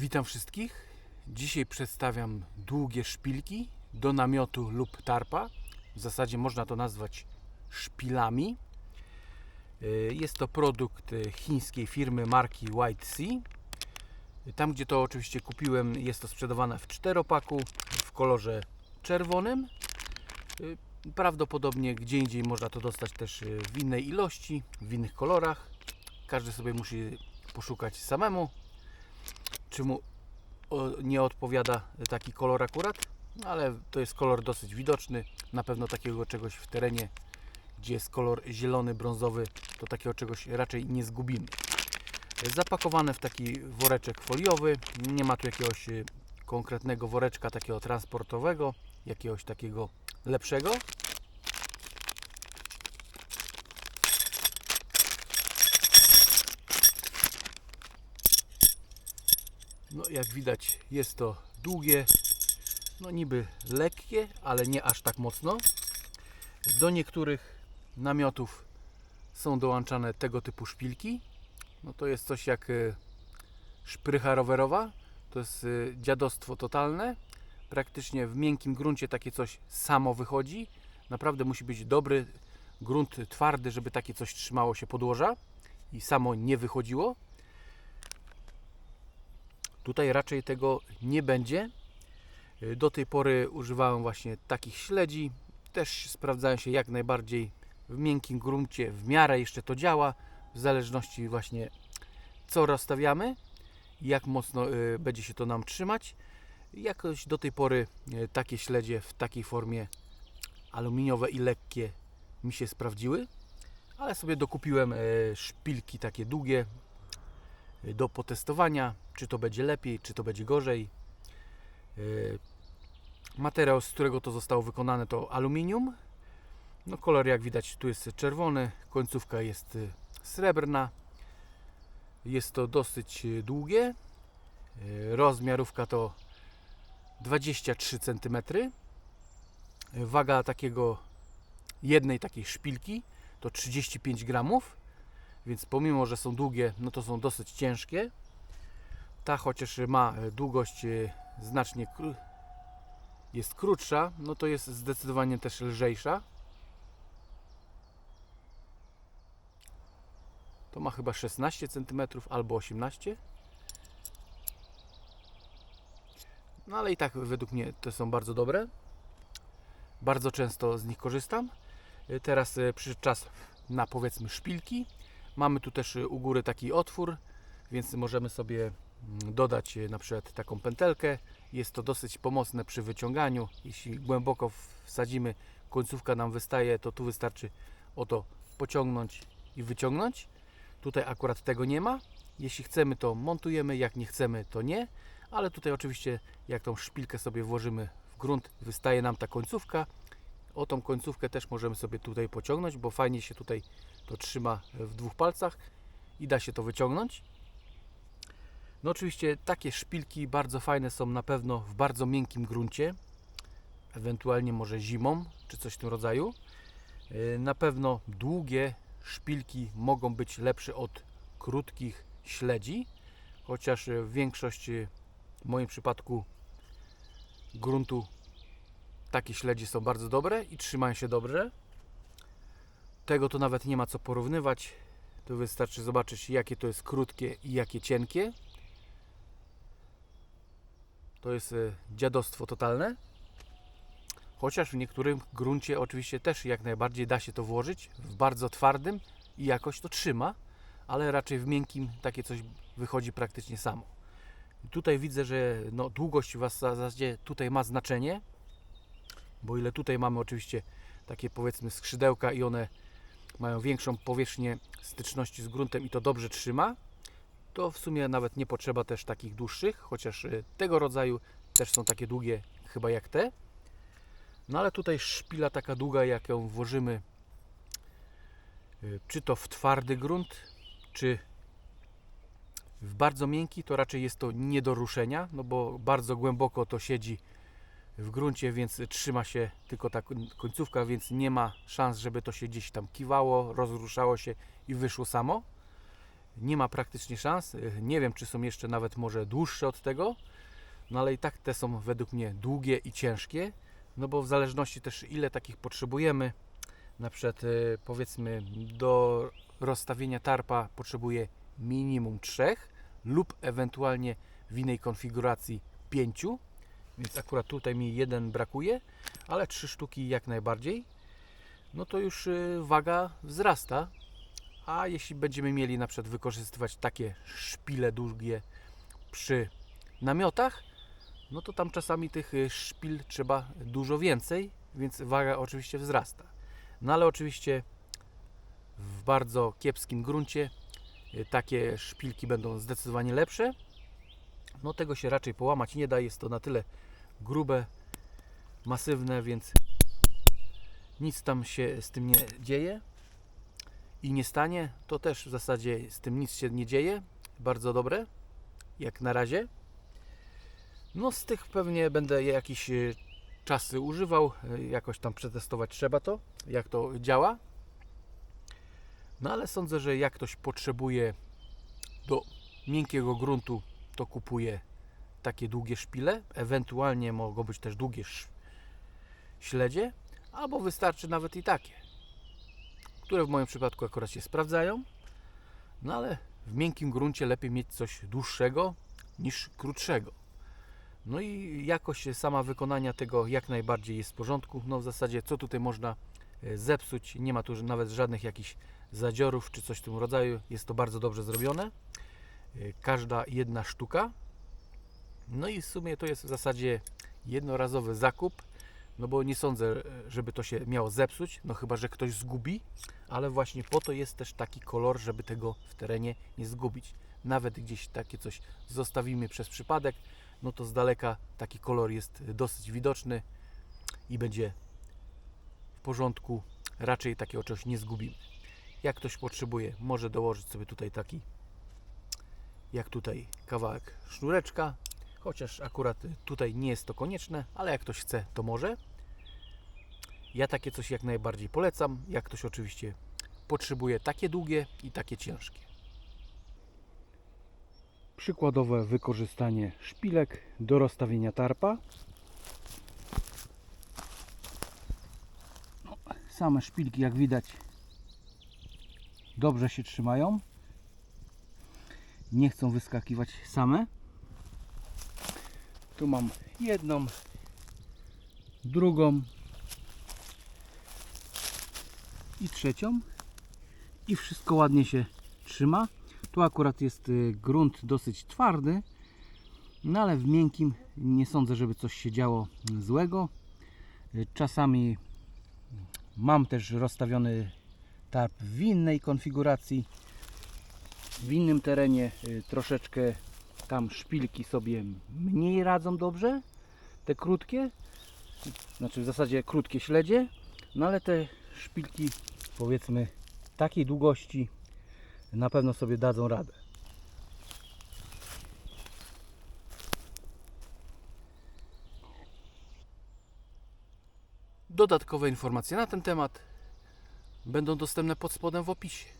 Witam wszystkich. Dzisiaj przedstawiam długie szpilki do namiotu lub tarpa. W zasadzie można to nazwać szpilami. Y, Jest to produkt chińskiej firmy marki White Sea. Tam, gdzie to oczywiście kupiłem, jest to sprzedawane w czteropaku w kolorze czerwonym. Y, Prawdopodobnie gdzie indziej można to dostać też y, w innej ilości, w innych kolorach. Każdy sobie musi poszukać samemu czy mu nie odpowiada taki kolor akurat, no ale to jest kolor dosyć widoczny. Na pewno takiego czegoś w terenie, gdzie jest kolor zielony, brązowy, to takiego czegoś raczej nie zgubimy. Zapakowane w taki woreczek foliowy. Nie ma tu jakiegoś y, konkretnego woreczka takiego transportowego, jakiegoś takiego lepszego. No jak widać jest to długie, no niby lekkie, ale nie aż tak mocno. Do niektórych namiotów są dołączane tego typu szpilki. No to jest coś jak e, szprycha rowerowa. To jest e, dziadostwo totalne. Praktycznie w miękkim gruncie takie coś samo wychodzi. Naprawdę musi być dobry grunt twardy, żeby takie coś trzymało się podłoża i samo nie wychodziło. Tutaj raczej tego nie będzie. Y, Do tej pory używałem właśnie takich śledzi. Też sprawdzają się jak najbardziej w miękkim gruncie. W miarę jeszcze to działa, w zależności właśnie co rozstawiamy jak mocno y, będzie się to nam trzymać. Jakoś do tej pory y, takie śledzie w takiej formie aluminiowe i lekkie mi się sprawdziły. Ale sobie dokupiłem szpilki takie długie, do potestowania, czy to będzie lepiej, czy to będzie gorzej. Yy, Materiał, z którego to zostało wykonane, to aluminium. No, kolor, jak widać, tu jest czerwony, końcówka jest y, srebrna. Jest to dosyć y, długie. Rozmiarówka to 23 cm. Waga takiego jednej takiej szpilki to 35 gramów więc pomimo, że są długie, no to są dosyć ciężkie. Ta chociaż ma e, długość e, znacznie kró- jest krótsza, no to jest zdecydowanie też lżejsza. To ma chyba 16 cm albo 18. No ale i tak według mnie te są bardzo dobre. Bardzo często z nich korzystam. E, Teraz przyszedł czas na powiedzmy szpilki. Mamy tu też y, u góry taki otwór, więc możemy sobie mm, dodać y, na przykład taką pętelkę. Jest to dosyć pomocne przy wyciąganiu. Jeśli głęboko wsadzimy, końcówka nam wystaje, to tu wystarczy o to pociągnąć i wyciągnąć. Tutaj akurat tego nie ma. Jeśli chcemy, to montujemy, jak nie chcemy, to nie. Ale tutaj oczywiście, jak tą szpilkę sobie włożymy w grunt, wystaje nam ta końcówka. O tą końcówkę też możemy sobie tutaj pociągnąć, bo fajnie się tutaj to trzyma w dwóch palcach i da się to wyciągnąć. No oczywiście takie szpilki bardzo fajne są na pewno w bardzo miękkim gruncie, ewentualnie może zimą czy coś w tym rodzaju. Yy, Na pewno długie szpilki mogą być lepsze od krótkich śledzi, chociaż większość w moim przypadku gruntu takie śledzie są bardzo dobre i trzymają się dobrze. Tego to nawet nie ma co porównywać. Tu wystarczy zobaczyć, jakie to jest krótkie i jakie cienkie. To jest e, dziadostwo totalne. Chociaż w niektórym gruncie oczywiście też jak najbardziej da się to włożyć w bardzo twardym i jakoś to trzyma, ale raczej w miękkim takie coś wychodzi praktycznie samo. Tutaj widzę, że no, długość w zasadzie tutaj ma znaczenie, bo ile tutaj mamy oczywiście takie powiedzmy skrzydełka i one mają większą powierzchnię styczności z gruntem i to dobrze trzyma, to w sumie nawet nie potrzeba też takich dłuższych, chociaż y, tego rodzaju też są takie długie chyba jak te. No ale tutaj szpila taka długa, jak ją włożymy y, czy to w twardy grunt, czy w bardzo miękki, to raczej jest to nie do ruszenia, no bo bardzo głęboko to siedzi w gruncie, więc trzyma się tylko ta koń- końcówka, więc nie ma szans, żeby to się gdzieś tam kiwało, rozruszało się i wyszło samo. nie ma praktycznie szans. Nie wiem, czy są jeszcze nawet może dłuższe od tego, no ale i tak te są według mnie długie i ciężkie, no bo w zależności też ile takich potrzebujemy, na przykład y, powiedzmy do rozstawienia tarpa potrzebuję minimum trzech lub ewentualnie w innej konfiguracji pięciu, więc akurat tutaj mi jeden brakuje, ale trzy sztuki jak najbardziej, no to już y, waga wzrasta, a jeśli będziemy mieli na przykład wykorzystywać takie szpile długie przy namiotach, no to tam czasami tych y, szpil trzeba dużo więcej, więc waga oczywiście wzrasta. No ale oczywiście w bardzo kiepskim gruncie y, takie szpilki będą zdecydowanie lepsze. No tego się raczej połamać nie da, jest to na tyle grube, masywne, więc nic tam się z tym nie dzieje i nie stanie. To też w zasadzie z tym nic się nie dzieje. Bardzo dobre, jak na razie. No z tych pewnie będę jakiś y, czas używał, y, jakoś tam przetestować trzeba to, jak to działa. No ale sądzę, że jak ktoś potrzebuje do miękkiego gruntu, to kupuje takie długie szpile, ewentualnie mogą być też długie śledzie, albo wystarczy nawet i takie, które w moim przypadku akurat się sprawdzają. No ale w miękkim gruncie lepiej mieć coś dłuższego niż krótszego. No i jakość sama wykonania tego jak najbardziej jest w porządku. No w zasadzie co tutaj można e, zepsuć, nie ma tu nawet żadnych jakichś zadziorów czy coś w tym rodzaju. Jest to bardzo dobrze zrobione. E, Każda jedna sztuka. No i w sumie to jest w zasadzie jednorazowy zakup, no bo nie sądzę, żeby to się miało zepsuć, no chyba, że ktoś zgubi, ale właśnie po to jest też taki kolor, żeby tego w terenie nie zgubić. Nawet gdzieś takie coś zostawimy przez przypadek, no to z daleka taki kolor jest dosyć widoczny i będzie w porządku. Raczej takiego czegoś nie zgubimy. Jak ktoś potrzebuje, może dołożyć sobie tutaj taki, jak tutaj kawałek sznureczka, chociaż akurat tutaj nie jest to konieczne, ale jak ktoś chce, to może. Ja takie coś jak najbardziej polecam. Jak ktoś oczywiście potrzebuje takie długie i takie ciężkie. Przykładowe wykorzystanie szpilek do rozstawienia tarpa. No, Same szpilki, jak widać, dobrze się trzymają. Nie chcą wyskakiwać same. Tu mam jedną, drugą i trzecią. I wszystko ładnie się trzyma. Tu akurat jest y, grunt dosyć twardy, no ale w miękkim nie sądzę, żeby coś się działo złego. Y, Czasami mam też rozstawiony tarp w innej konfiguracji, w innym terenie y, troszeczkę tam szpilki sobie mniej radzą dobrze, te krótkie, znaczy w zasadzie krótkie śledzie, no ale te szpilki powiedzmy takiej długości na pewno sobie dadzą radę. Dodatkowe informacje na ten temat będą dostępne pod spodem w opisie.